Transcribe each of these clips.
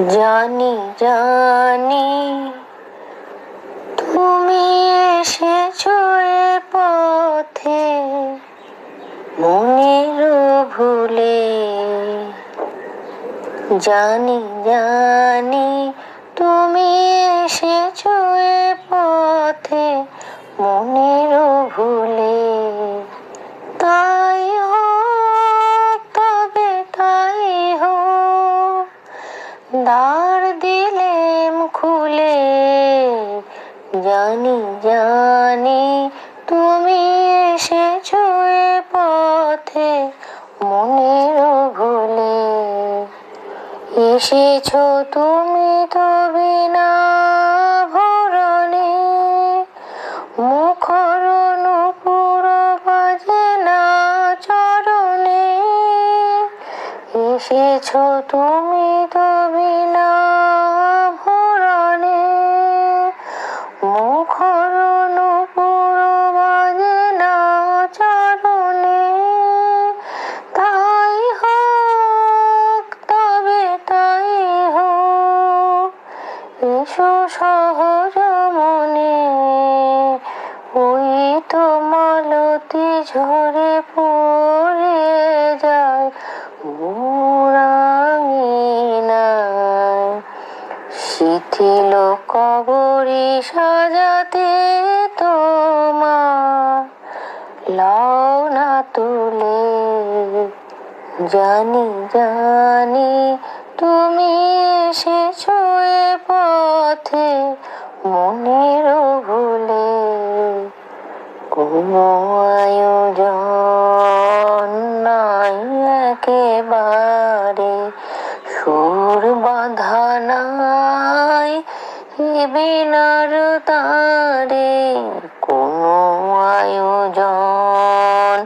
জানি জানি। তুমি এসেছ এ পথে, মনের ভুলে। জানি জানি, তুমি এসেছ এ পথে মনের জানি জানি তুমি এসেছ এ পথে মনের ভুলে এসেছ তুমি তো বিনা ভরণে, মুখর নুপুর বাজে না চরণে। এসেছ তুমি তো বিনা সহজ মনে ওই তো মালতি ঝরে পড়ে যায় মোরাঙিনায় শিথিল কবরি সাজাতে তোমার লাও না তুলে। জানি জানি তুমি কোনো আয়োজন নাই একেবারে সুর বাঁধা নাই বিনার তারে কোনো আয়োজন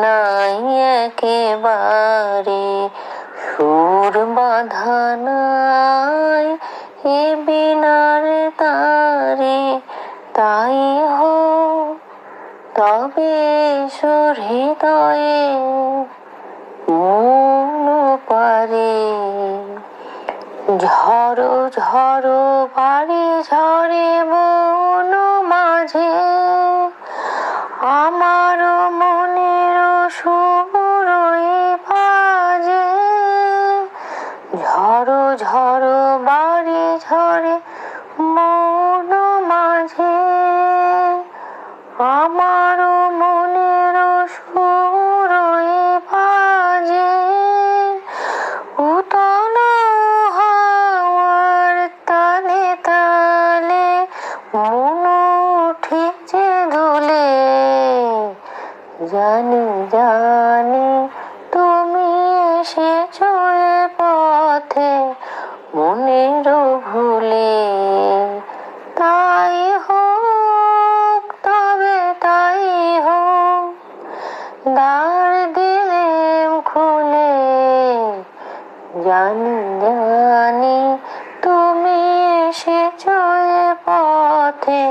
নাই একেবারে সুর বাঁধা নাই বিনার তারে, তাই হোক তবে সুর হৃদয়ে মন পারে। ঝড়ো ঝড়ো বাড়ি ঝরে মন মাঝে। আমার মনের সুরই বাজে। ঝড়ো ঝড়ো বাড়ি ঝরে জানি তুমি এসেছ পথে, মনের ভুলে। তাই হোক, তবে তাই হোক, দ্বার দিলেম খুলে। জানি জানি তুমি এসেছ পথে